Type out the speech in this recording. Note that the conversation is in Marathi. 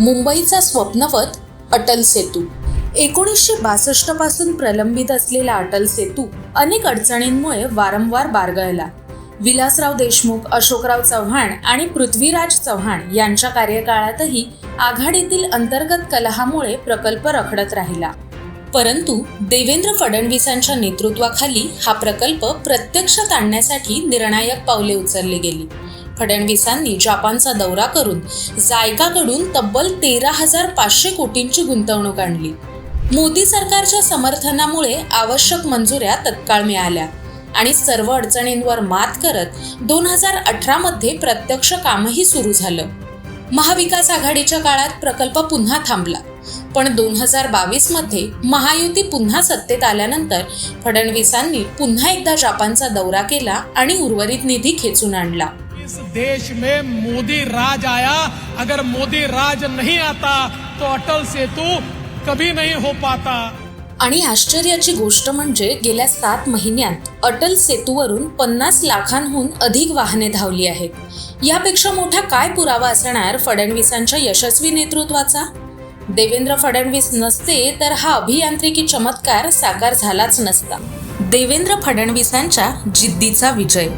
मुंबईचा स्वप्नवत अटल सेतू. एकोणीसशे बासष्टपासून प्रलंबित असलेला अटल सेतू अनेक अडचणींमुळे वारंवार बारगळला. विलासराव देशमुख अशोकराव चव्हाण आणि पृथ्वीराज चव्हाण यांच्या कार्यकाळातही आघाडीतील अंतर्गत कलहामुळे प्रकल्प रखडत राहिला. परंतु देवेंद्र फडणवीसांच्या नेतृत्वाखाली हा प्रकल्प प्रत्यक्षात आणण्यासाठी निर्णायक पावले उचलली गेली. फडणवीसांनी जपानचा दौरा करून जायकाकडून तब्बल तेरा हजार पाचशे कोटींची गुंतवणूक आणली. मोदी सरकारच्या समर्थनामुळे आवश्यक मंजुऱ्या तत्काळ मिळाल्या आणि सर्व अडचणींवर मात करत दोन हजार अठरामध्ये प्रत्यक्ष कामही सुरू झालं. महाविकास आघाडीच्या काळात प्रकल्प पुन्हा थांबला पण दोन हजार बावीसमध्ये महायुती पुन्हा सत्तेत आल्यानंतर फडणवीसांनी पुन्हा एकदा जपानचा दौरा केला आणि उर्वरित निधी खेचून आणला. इस देश में मोदी राज आया। अगर मोदी राज नहीं आता तो अटल सेतु कभी नहीं हो पाता। आणि आश्चर्याची गोष्ट म्हणजे गेल्या सात महिन्यात अटल सेतूवरून पन्नास लाखांहून अधिक वाहने धावली आहेत. यापेक्षा मोठा काय पुरावा असणार फडणवीसांच्या यशस्वी नेतृत्वाचा? देवेंद्र फडणवीस नसते तर हा अभियांत्रिकी चमत्कार साकार झालाच नसता. देवेंद्र फडणवीसांच्या जिद्दीचा विजय.